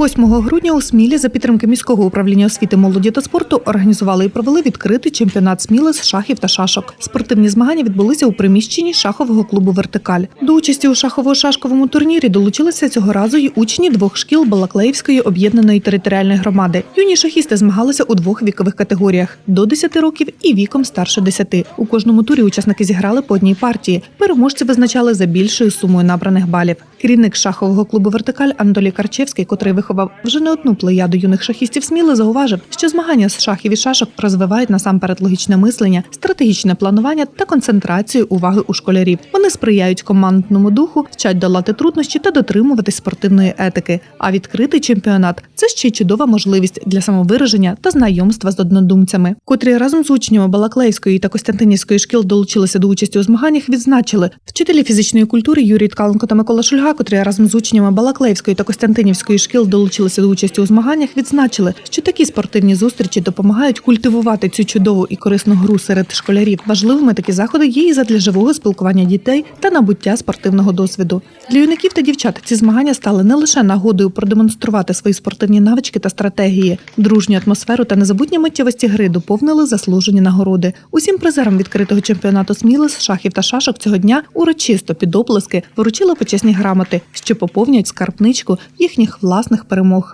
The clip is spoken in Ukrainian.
8 грудня у Смілі за підтримки міського управління освіти, молоді та спорту організували і провели відкритий чемпіонат Сміли з шахів та шашок. Спортивні змагання відбулися у приміщенні шахового клубу Вертикаль. До участі у шахово-шашковому турнірі долучилися цього разу й учні двох шкіл Балаклеївської об'єднаної територіальної громади. Юні шахісти змагалися у двох вікових категоріях до 10 років і віком старше 10. У кожному турі учасники зіграли по одній партії. Переможці визначали за більшою сумою набраних балів. Керівник шахового клубу Вертикаль Анатолій Карчевський, котрий виховав вже не одну плеяду юних шахістів Сміли, зауважив, що змагання з шахів і шашок розвивають насамперед логічне мислення, стратегічне планування та концентрацію уваги у школярів. Вони сприяють командному духу, вчать долати труднощі та дотримуватись спортивної етики. А відкритий чемпіонат це ще й чудова можливість для самовираження та знайомства з однодумцями, котрі разом з учнями Балаклейської та Костянтинівської шкіл долучилися до участі у змаганнях. Відзначили вчителі фізичної культури Юрій Ткаленко та Микола Шульга, котрі разом з учнями Балаклеївської та Костянтинівської шкіл долучилися до участі у змаганнях. Відзначили, що такі спортивні зустрічі допомагають культивувати цю чудову і корисну гру серед школярів. Важливими такі заходи є і задля живого спілкування дітей та набуття спортивного досвіду. Для юнаків та дівчат ці змагання стали не лише нагодою продемонструвати свої спортивні навички та стратегії, дружню атмосферу та незабутні миттєвості гри доповнили заслужені нагороди. Усім призерам відкритого чемпіонату Сміли з шахів та шашок цього дня урочисто під оплески вручили почесні грамоти, що поповнюють скарбничку їхніх власних перемог.